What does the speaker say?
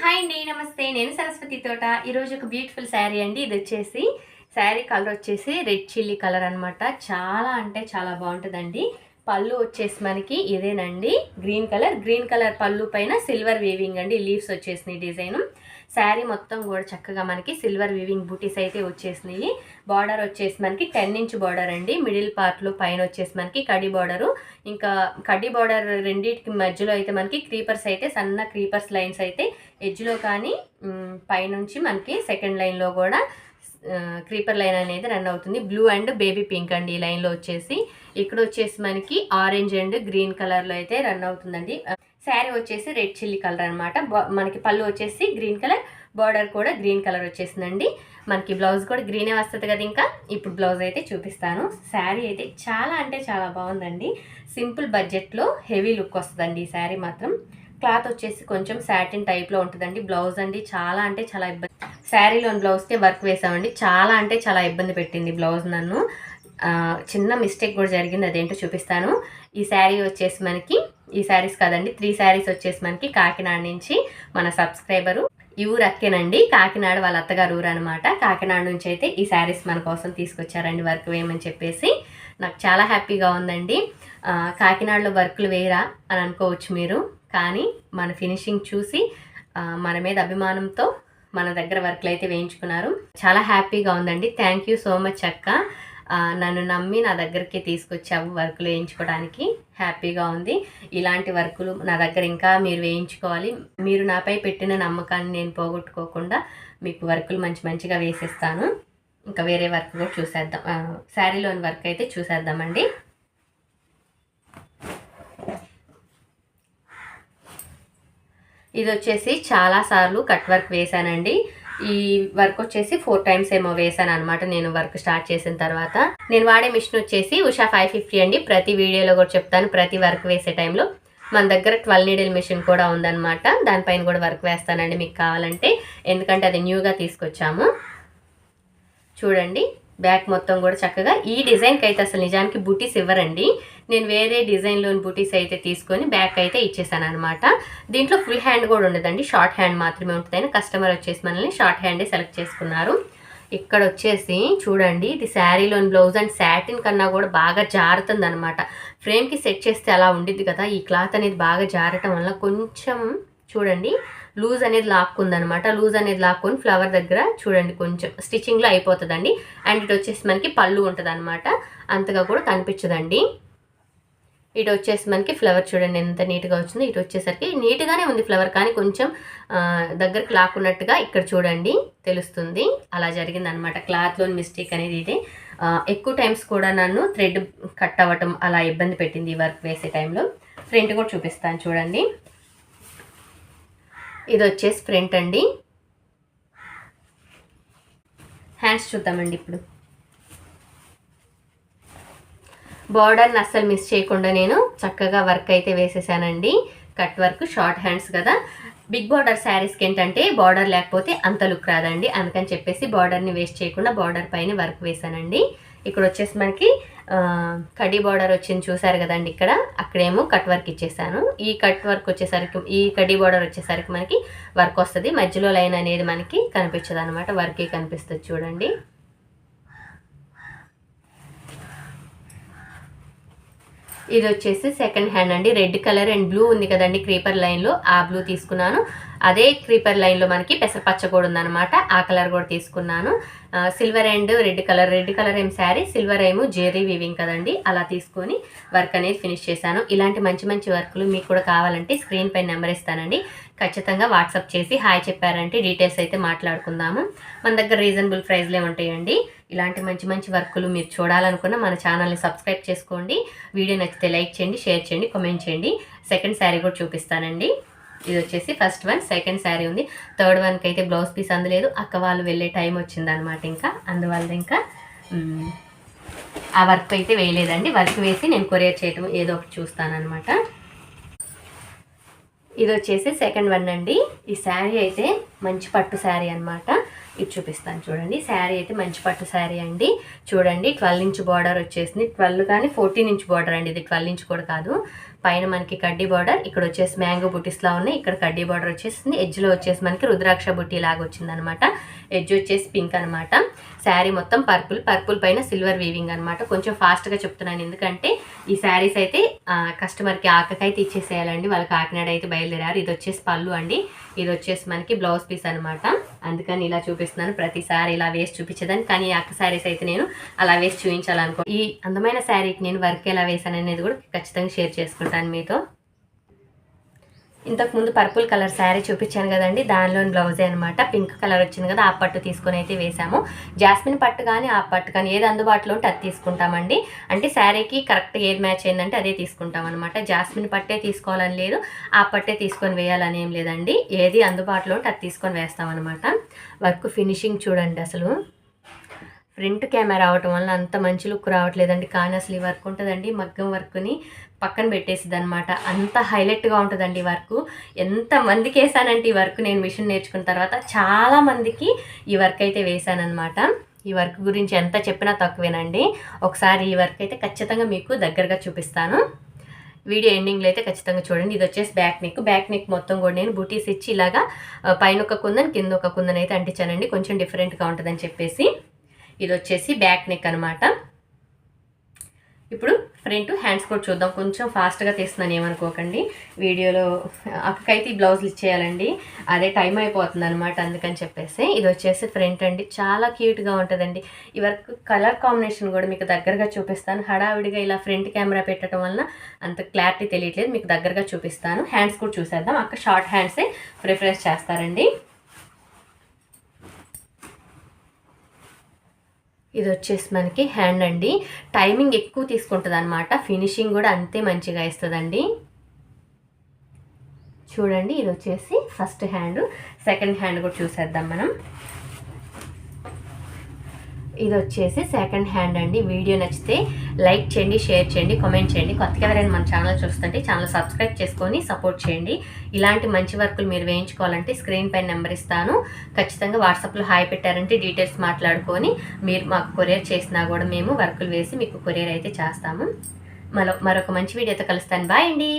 Hi అండి నమస్తే. నేను సరస్వతి తోట. ఈరోజు ఒక బ్యూటిఫుల్ శారీ అండి. ఇది వచ్చేసి శారీ కలర్ వచ్చేసి రెడ్ చిల్లీ కలర్ అన్నమాట. చాలా అంటే చాలా బాగుంటుందండి. పళ్ళు వచ్చేసి మనకి ఇదేనండి. గ్రీన్ కలర్ గ్రీన్ కలర్ పళ్ళు పైన సిల్వర్ వేవింగ్ అండి. లీవ్స్ వచ్చేసినాయి డిజైన్. శారీ మొత్తం కూడా చక్కగా మనకి సిల్వర్ వీవింగ్ బూటీస్ అయితే వచ్చేసినాయి. బార్డర్ వచ్చేసి మనకి టెన్ ఇంచ్ బార్డర్ అండి. మిడిల్ పార్ట్లో పైన వచ్చేసి మనకి కడి బార్డరు ఇంకా కడి బార్డర్ రెండింటికి మధ్యలో అయితే మనకి క్రీపర్స్ అయితే సన్న క్రీపర్స్ లైన్స్ అయితే ఎడ్జ్లో కానీ పైనుంచి మనకి సెకండ్ లైన్లో కూడా క్రీపర్ లైన్ అనేది రన్ అవుతుంది. బ్లూ అండ్ బేబీ పింక్ అండి ఈ లైన్లో వచ్చేసి. ఇక్కడ వచ్చేసి మనకి ఆరెంజ్ అండ్ గ్రీన్ కలర్లో అయితే రన్ అవుతుందండి. శారీ వచ్చేసి రెడ్ చిల్లీ కలర్ అనమాట మనకి పళ్ళు వచ్చేసి గ్రీన్ కలర్ బార్డర్ కూడా గ్రీన్ కలర్ వచ్చేసిందండి. మనకి బ్లౌజ్ కూడా గ్రీనే వస్తుంది కదా ఇంకా. ఇప్పుడు బ్లౌజ్ అయితే చూపిస్తాను. శారీ అయితే చాలా అంటే చాలా బాగుందండి. సింపుల్ బడ్జెట్లో హెవీ లుక్ వస్తుందండి ఈ శారీ మాత్రం. క్లాత్ వచ్చేసి కొంచెం సాటిన్ టైప్లో ఉంటుందండి. బ్లౌజ్ అండి చాలా అంటే చాలా ఇబ్బంది శారీలోని బ్లౌజ్కే వర్క్ వేసామండి. చాలా అంటే చాలా ఇబ్బంది పెట్టింది బ్లౌజ్ నన్ను. చిన్న మిస్టేక్ కూడా జరిగింది. అదేంటో చూపిస్తాను. ఈ శారీ వచ్చేసి మనకి ఈ శారీస్ కదండి. త్రీ శారీస్ వచ్చేసి మనకి కాకినాడ నుంచి మన సబ్స్క్రైబరు ఈ ఊరు అక్కేనండి. కాకినాడ వాళ్ళ అత్తగారు ఊరు అనమాట కాకినాడ నుంచి అయితే ఈ శారీస్ మన కోసం తీసుకొచ్చారండి వర్క్ వేయమని చెప్పేసి. నాకు చాలా హ్యాపీగా ఉందండి. కాకినాడలో వర్క్లు వేయరా అని అనుకోవచ్చు మీరు. కానీ మన ఫినిషింగ్ చూసి మన మీద అభిమానంతో మన దగ్గర వర్క్లు అయితే వేయించుకున్నారు. చాలా హ్యాపీగా ఉందండి. థ్యాంక్ యూ సో మచ్ అక్క. నన్ను నమ్మి నా దగ్గరికి తీసుకొచ్చావు వర్కులు వేయించుకోవడానికి. హ్యాపీగా ఉంది. ఇలాంటి వర్కులు నా దగ్గర ఇంకా మీరు వేయించుకోవాలి. మీరు నాపై పెట్టిన నమ్మకాన్ని నేను పోగొట్టుకోకుండా మీకు వర్కులు మంచి మంచిగా వేసిస్తాను. ఇంకా వేరే వర్క్ కూడా చూసేద్దాం. శారీలోని వర్క్ అయితే చూసేద్దామండి. ఇది వచ్చేసి చాలా సార్లు కట్ వర్క్ వేశానండి. ఈ వర్క్ వచ్చేసి ఫోర్ టైమ్స్ ఏమో వేసాను అనమాట నేను వర్క్ స్టార్ట్ చేసిన తర్వాత. నేను వాడే మిషన్ వచ్చేసి ఉషా ఫైవ్ ఫిఫ్టీ అండి. ప్రతి వీడియోలో కూడా చెప్తాను. ప్రతి వర్క్ వేసే టైంలో మన దగ్గర ట్వెల్వ్ నీడిల్ మిషన్ కూడా ఉందన్నమాట. దానిపైన కూడా వర్క్ వేస్తానండి మీకు కావాలంటే. ఎందుకంటే అది న్యూగా తీసుకొచ్చాము. చూడండి. బ్యాక్ మొత్తం కూడా చక్కగా. ఈ డిజైన్కి అయితే అసలు నిజానికి బూటీస్ ఇవ్వరండి. నేను వేరే డిజైన్లోని బూటీస్ అయితే తీసుకొని బ్యాక్ అయితే ఇచ్చేసాను అనమాట దీంట్లో ఫుల్ హ్యాండ్ కూడా ఉండదండి. షార్ట్ హ్యాండ్ మాత్రమే ఉంటుందని కస్టమర్ వచ్చేసి మనల్ని షార్ట్ హ్యాండే సెలెక్ట్ చేసుకున్నారు. ఇక్కడ వచ్చేసి చూడండి ఇది శారీలోని బ్లౌజ్ అండ్ శాటిన్ కన్నా కూడా బాగా జారుతుంది అనమాట ఫ్రేమ్కి సెట్ చేస్తే అలా ఉండిద్ది కదా ఈ క్లాత్ అనేది బాగా జారటం వల్ల కొంచెం చూడండి లూజ్ అనేది లాక్కుందనమాట లూజ్ అనేది లాక్కొని ఫ్లవర్ దగ్గర చూడండి కొంచెం స్టిచ్చింగ్లో అయిపోతుందండి. అండ్ ఇటు వచ్చేసి మనకి పళ్ళు ఉంటుంది అనమాట అంతగా కూడా కనిపించదండి. ఇటు వచ్చేసి మనకి ఫ్లవర్ చూడండి ఎంత నీట్గా వచ్చిందో. ఇటు వచ్చేసరికి నీట్గానే ఉంది ఫ్లవర్ కానీ కొంచెం దగ్గరకు లాక్కున్నట్టుగా ఇక్కడ చూడండి తెలుస్తుంది. అలా జరిగింది అనమాట క్లాత్లోని మిస్టేక్ అనేది ఇది. ఎక్కువ టైమ్స్ కూడా నన్ను థ్రెడ్ కట్ అవ్వటం అలా ఇబ్బంది పెట్టింది ఈ వర్క్ వేసే టైంలో. ఫ్రంట్ కూడా చూపిస్తాను చూడండి. ఇది వచ్చేసి ప్రింట్ అండి. హ్యాండ్స్ చూద్దామండి ఇప్పుడు. బార్డర్ని అస్సలు మిస్ చేయకుండా నేను చక్కగా వర్క్ అయితే వేసేసానండి. కట్ వర్క్ షార్ట్ హ్యాండ్స్ కదా. బిగ్ బార్డర్ శారీస్కి ఏంటంటే బార్డర్ లేకపోతే అంత లుక్ రాదండి. అందుకని చెప్పేసి బార్డర్ని వేస్ట్ చేయకుండా బార్డర్ పైన వర్క్ వేసానండి. ఇక్కడ వచ్చేసి మనకి కడ్డీ బార్డర్ వచ్చింది చూసారు కదండి ఇక్కడ. అక్కడేమో కట్ వర్క్ ఇచ్చేసాను. ఈ కట్ వర్క్ వచ్చేసరికి ఈ కడ్డీ బార్డర్ వచ్చేసరికి మనకి వర్క్ వస్తుంది. మధ్యలో లైన్ అనేది మనకి కనిపించదు అనమాట వర్కే కనిపిస్తుంది చూడండి. ఇది వచ్చేసి సెకండ్ హ్యాండ్ అండి. రెడ్ కలర్ అండ్ బ్లూ ఉంది కదండి క్రీపర్ లైన్లో ఆ బ్లూ తీసుకున్నాను. అదే క్రీపర్ లైన్లో మనకి పెసరపచ్చ కూడా ఉందన్నమాట. ఆ కలర్ కూడా తీసుకున్నాను. Silver and red colour red colour ఏం శారీ సిల్వర్ ఏమో జెర్రీ వీవింగ్ కదండి. అలా తీసుకొని వర్క్ అనేది ఫినిష్ చేశాను. ఇలాంటి మంచి మంచి వర్క్లు మీకు కూడా కావాలంటే స్క్రీన్ పై నెంబర్ ఇస్తానండి. ఖచ్చితంగా వాట్సాప్ చేసి హాయ్ చెప్పారంటే డీటెయిల్స్ అయితే మాట్లాడుకుందాము. మన దగ్గర రీజనబుల్ ప్రైస్లే ఉంటాయండి. ఇలాంటి మంచి మంచి వర్కులు మీరు చూడాలనుకున్న మన ఛానల్ని సబ్స్క్రైబ్ చేసుకోండి. వీడియో నచ్చితే లైక్ చేయండి షేర్ చేయండి కామెంట్ చేయండి. సెకండ్ శారీ కూడా చూపిస్తానండి. ఇది వచ్చేసి ఫస్ట్ వన్ సెకండ్ శారీ ఉంది. థర్డ్ వన్కి అయితే బ్లౌజ్ పీస్ అందలేదు అక్క వాళ్ళు వెళ్ళే టైం వచ్చిందనమాట ఇంకా. అందువల్ల ఇంకా ఆ వర్క్ అయితే వేయలేదండి. వర్క్ వేసి నేను కొరియర్ చేయటం ఏదో ఒకటి చూస్తానమాట ఇది వచ్చేసి సెకండ్ వన్ అండి. ఈ శారీ అయితే మంచి పట్టు శారీ అనమాట ఇది చూపిస్తాను చూడండి. శారీ అయితే మంచి పట్టు శారీ అండి. చూడండి ట్వెల్వ్ ఇంచ్ బార్డర్ వచ్చేసింది. ట్వెల్వ్ కానీ ఫోర్టీన్ ఇంచ్ బార్డర్ అండి. ఇది ట్వెల్వ్ ఇంచ్ కూడా కాదు. పైన మనకి కడ్డీ బార్డర్ ఇక్కడ వచ్చేసి మ్యాంగో బుటీస్లా ఉన్నాయి. ఇక్కడ కడ్డీ బార్డర్ వచ్చేసింది. ఎడ్జ్లో వచ్చేసి మనకి రుద్రాక్ష బుట్టి లాగా వచ్చిందనమాట. ఎడ్జ్ వచ్చేసి పింక్ అనమాట. శారీ మొత్తం పర్పుల్ పర్పుల్ పైన సిల్వర్ వీవింగ్ అనమాట. కొంచెం ఫాస్ట్గా చెప్తున్నాను ఎందుకంటే ఈ శారీస్ అయితే కస్టమర్కి ఆకకైతే ఇచ్చేసేయాలండి. వాళ్ళకి కాకినాడ అయితే బయలుదేరారు. ఇది వచ్చేసి పళ్ళు అండి. ఇది వచ్చేసి మనకి బ్లౌజ్ పీస్ అనమాట. అందుకని ఇలా చూపిస్తున్నాను. ప్రతిసారి ఇలా వేసి చూపించేదాన్ని. కానీ అక్క శారీస్ అయితే నేను అలా వేసి చూపించాలనుకో ఈ అందమైన శారీకి నేను వర్క్ ఎలా వేసాను అనేది కూడా ఖచ్చితంగా షేర్ చేసుకుంటాను మీతో. ఇంతకు ముందు పర్పుల్ కలర్ శారీ చూపించాను కదండి దానిలోని బ్లౌజే అనమాట పింక్ కలర్ వచ్చింది కదా ఆ పట్టు తీసుకొని అయితే వేసాము జాస్మిన్ పట్టు కానీ ఆ పట్టు కానీ ఏది అందుబాటులో ఉంటే అది తీసుకుంటామండి. అంటే శారీకి కరెక్ట్ ఏది మ్యాచ్ అయిందంటే అదే తీసుకుంటాం అనమాట జాస్మిన్ పట్టే తీసుకోవాలని లేదు ఆ పట్టే తీసుకొని వేయాలని ఏం లేదండి. ఏది అందుబాటులో ఉంటే అది తీసుకొని వేస్తామన్నమాట వర్క్ ఫినిషింగ్ చూడండి అసలు. ఫ్రంట్ కెమెరా అవటం వల్ల అంత మంచి లుక్ రావట్లేదండి. కానీ అసలు ఈ వర్క్ ఉంటుందండి. మగ్గం వర్క్ని పక్కన పెట్టేసిద్ది అనమాట అంత హైలైట్గా ఉంటుందండి ఈ వర్క్. ఎంత మందికి వేసానంటే ఈ వర్క్ నేను మిషన్ నేర్చుకున్న తర్వాత చాలా మందికి ఈ వర్క్ అయితే వేశానమాట ఈ వర్క్ గురించి ఎంత చెప్పినా తక్కువేనండి. ఒకసారి ఈ వర్క్ అయితే ఖచ్చితంగా మీకు దగ్గరగా చూపిస్తాను. వీడియో ఎండింగ్లో అయితే ఖచ్చితంగా చూడండి. ఇది వచ్చేసి బ్యాక్ నెక్. బ్యాక్ నెక్ మొత్తం కూడా నేను బూటీస్ ఇచ్చి ఇలాగా పైన ఒక కుందని కింద ఒక కుందని అయితే అంటించానండి. కొంచెం డిఫరెంట్గా ఉంటుందని చెప్పేసి. ఇది వచ్చేసి బ్యాక్ నెక్ అనమాట ఇప్పుడు ఫ్రంట్ హ్యాండ్స్ కూడా చూద్దాం. కొంచెం ఫాస్ట్గా తీస్తున్నాను ఏమనుకోకండి. వీడియోలో అక్కకైతే ఈ బ్లౌజులు ఇచ్చేయాలండి. అదే టైం అయిపోతుంది అనమాట అందుకని చెప్పేసి. ఇది వచ్చేసి ఫ్రంట్ అండి. చాలా క్యూట్గా ఉంటుందండి. ఈ వర్క్ కలర్ కాంబినేషన్ కూడా మీకు దగ్గరగా చూపిస్తాను. హడావిడిగా ఇలా ఫ్రంట్ కెమెరా పెట్టడం వలన అంత క్లారిటీ తెలియట్లేదు. మీకు దగ్గరగా చూపిస్తాను. హ్యాండ్స్ కూడా చూసేద్దాం. అక్క షార్ట్ హ్యాండ్సే ప్రిఫరెన్స్ చేస్తారండి. ఇది వచ్చేసి మనకి హ్యాండ్ అండి. టైమింగ్ ఎక్కువ తీసుకుంటుంది అనమాట ఫినిషింగ్ కూడా అంతే మంచిగా ఇస్తుందండి. చూడండి ఇది వచ్చేసి ఫస్ట్ హ్యాండ్. సెకండ్ హ్యాండ్ కూడా చూసేద్దాం మనం. ఇది వచ్చేసి సెకండ్ హ్యాండ్ అండి. వీడియో నచ్చితే లైక్ చేయండి షేర్ చేయండి కామెంట్ చేయండి. కొత్తగా ఎవరైనా మన ఛానల్ చూస్తుంటే ఛానల్ సబ్స్క్రైబ్ చేసుకొని సపోర్ట్ చేయండి. ఇలాంటి మంచి వర్కులు మీరు వేయించుకోవాలంటే స్క్రీన్ పైన నెంబర్ ఇస్తాను. ఖచ్చితంగా వాట్సాప్లో హాయ్ పెట్టారంటే డీటెయిల్స్ మాట్లాడుకొని మీరు మాకు కొరియర్ చేసినా కూడా మేము వర్కులు వేసి మీకు కొరియర్ అయితే చేస్తాము. మరో మరొక మంచి వీడియోతో కలుస్తాను. బాయ్ అండి.